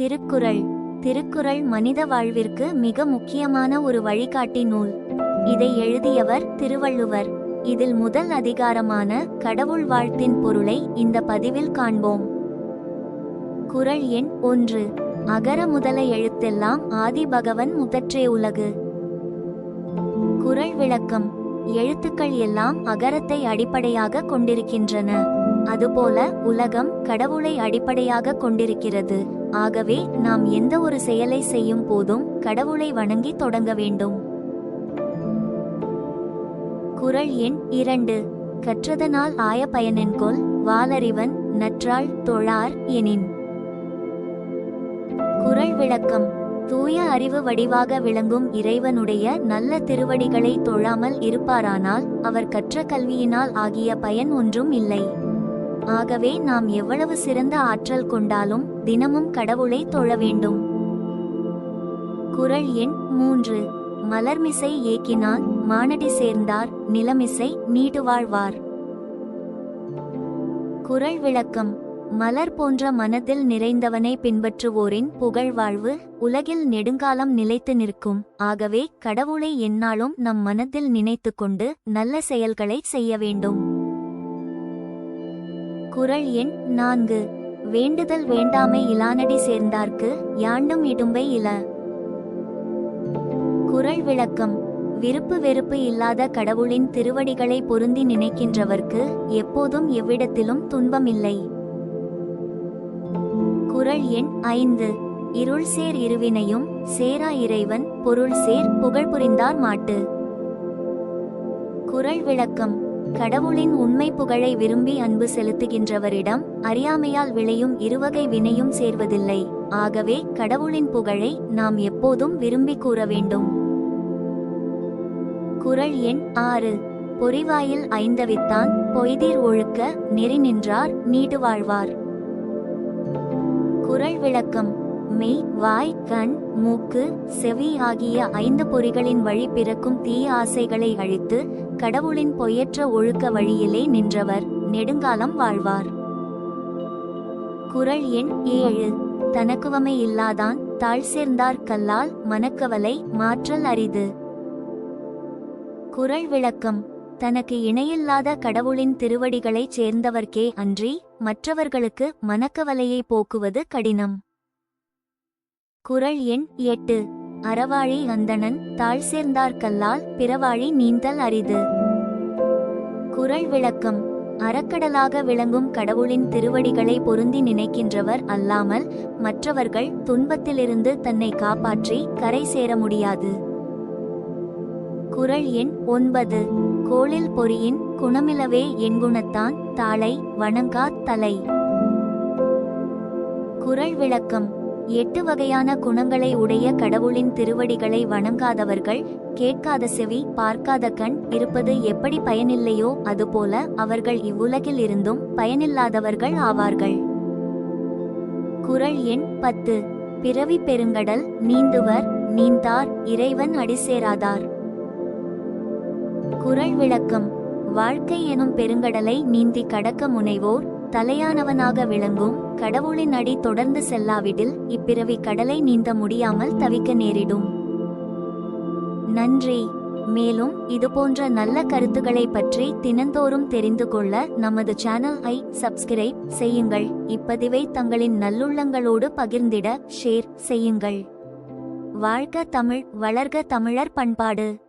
திருக்குறள். திருக்குறள் மனித வாழ்விற்கு மிக முக்கியமான ஒரு வழிகாட்டி நூல். இதை எழுதியவர் திருவள்ளுவர். இதில் முதல் அதிகாரமான கடவுள் வாழ்த்தின் பொருளை இந்த பதிவில் காண்போம். குறள் எண் ஒன்று. அகர முதல எழுத்தெல்லாம் ஆதி பகவன் முதற்றே உலகு. குறள் விளக்கம். எழுத்துக்கள் எல்லாம் அகரத்தை அடிப்படையாக கொண்டிருக்கின்றன. அதுபோல உலகம் கடவுளை அடிப்படையாக கொண்டிருக்கிறது. ஆகவே நாம் எந்த ஒரு செயலை செய்யும் போதும் கடவுளை வணங்கி தொடங்க வேண்டும். குறள் எண் இரண்டு. கற்றதனால் ஆய பயனென்கொள் வாலறிவன் நற்றாள் தொழார் எனின். குறள் விளக்கம். தூய அறிவு வடிவாக விளங்கும் இறைவனுடைய நல்ல திருவடிகளை தொழாமல் இருப்பாரானால் அவர் கற்ற கல்வியினால் ஆகிய பயன் ஒன்றும் இல்லை. ஆகவே நாம் எவ்வளவு சிறந்த ஆற்றல் கொண்டாலும் தினமும் கடவுளை தொழ வேண்டும். குறள் எண் மூன்று. மலர்மிசை ஏக்கினால் மானடி சேர்ந்தார் நிலமிசை நீடு வாழ்வார் குறள் விளக்கம். மலர் போன்ற மனதில் நிறைந்தவனை பின்பற்றுவோரின் புகழ்வாழ்வு உலகில் நெடுங்காலம் நிலைத்து நிற்கும். ஆகவே கடவுளை எந்நாளும் நம் மனதில் நினைத்துக்கொண்டு நல்ல செயல்களை செய்ய வேண்டும். குரல் எண் நான்கு. வேண்டுதல் வேண்டாமை இலானடி சேர்ந்தார்க்கு யாண்டும் இடும்பை இல. குறள் விளக்கம். விருப்பு வெறுப்பு இல்லாத கடவுளின் திருவடிகளை பொருந்தி நினைக்கின்றவர்க்கு எப்போதும் எவ்விடத்திலும் துன்பமில்லை. குறள் எண் ஐந்து. இருள் சேர் இருவினையும் சேரா இறைவன் பொருள் சேர் புகழ் புரிந்தார் மாட்டு. குரல் விளக்கம். கடவுளின் உண்மை புகழை விரும்பி அன்பு செலுத்துகின்றவரிடம் அறியாமையால் விளையும் இருவகை வினையும் சேர்வதில்லை. ஆகவே கடவுளின் புகழை நாம் எப்போதும் விரும்பி கூற வேண்டும். குறள் எண் ஆறு. பொறிவாயில் ஐந்தவித்தான் பொய்தீர் ஒழுக்க நெறி நின்றார் நீடு வாழ்வார். குறள் விளக்கம். மெய் வாய் கண் மூக்கு செவி ஆகிய ஐந்து பொறிகளின் வழி பிறக்கும் தீய ஆசைகளை அழித்து கடவுளின் பொய்யற்ற ஒழுக்க வழியிலே நின்றவர் நெடுங்காலம் வாழ்வார். குறள் எண் ஏழு. தனக்குவமை இல்லாதான் தாழ் சேர்ந்தார் கல்லால் மனக்கவலை மாற்றல் அரிது. குறள் விளக்கம். தனக்கு இணையில்லாத கடவுளின் திருவடிகளைச் சேர்ந்தவர்க்கே அன்றி மற்றவர்களுக்கு மனக்கவலையை போக்குவது கடினம். குறள் எண் எட்டு. அறவாழி அந்தணன் தாழ் சேர்ந்தார்கல்லால் பிறவாழி நீந்தல் அரிது. குறள் விளக்கம். அறக்கடலாக விளங்கும் கடவுளின் திருவடிகளை பொருந்தி நினைக்கின்றவர் அல்லாமல் மற்றவர்கள் துன்பத்திலிருந்து தன்னை காப்பாற்றி கரை சேர முடியாது. குறள் எண் ஒன்பது. கோளில் பொறியின் குணமிலவே எண்குணத்தான் தாளை வணங்கா தலை. குறள் விளக்கம். எட்டு வகையான குணங்களை உடைய கடவுளின் திருவடிகளை வணங்காதவர்கள் கேட்காத செவி பார்க்காத கண் இருப்பது எப்படி பயனில்லையோ அதுபோல அவர்கள் இவ்வுலகில் இருந்தும் பயனில்லாதவர்கள் ஆவார்கள். குரல் எண் பத்து. பிறவி பெருங்கடல் நீந்துவர் நீந்தார் இறைவன் அடிசேராதார். குரல் விளக்கம். வாழ்க்கை எனும் பெருங்கடலை நீந்தி கடக்க முனைவோர் தலையானவனாக விளங்கும் கடவுளின் அடி தொடர்ந்து செல்லாவிடில் இப்பிறவி கடலை நீந்த முடியாமல் தவிக்க நேரிடும். நன்றி. மேலும் இதுபோன்ற நல்ல கருத்துக்களை பற்றி தினந்தோறும் தெரிந்து கொள்ள நமது சேனல் ஐ சப்ஸ்கிரைப் செய்யுங்கள். இப்பதிவை தங்களின் நல்லுள்ளங்களோடு பகிர்ந்திட ஷேர் செய்யுங்கள். வாழ்க தமிழ் வளர்க தமிழர் பண்பாடு.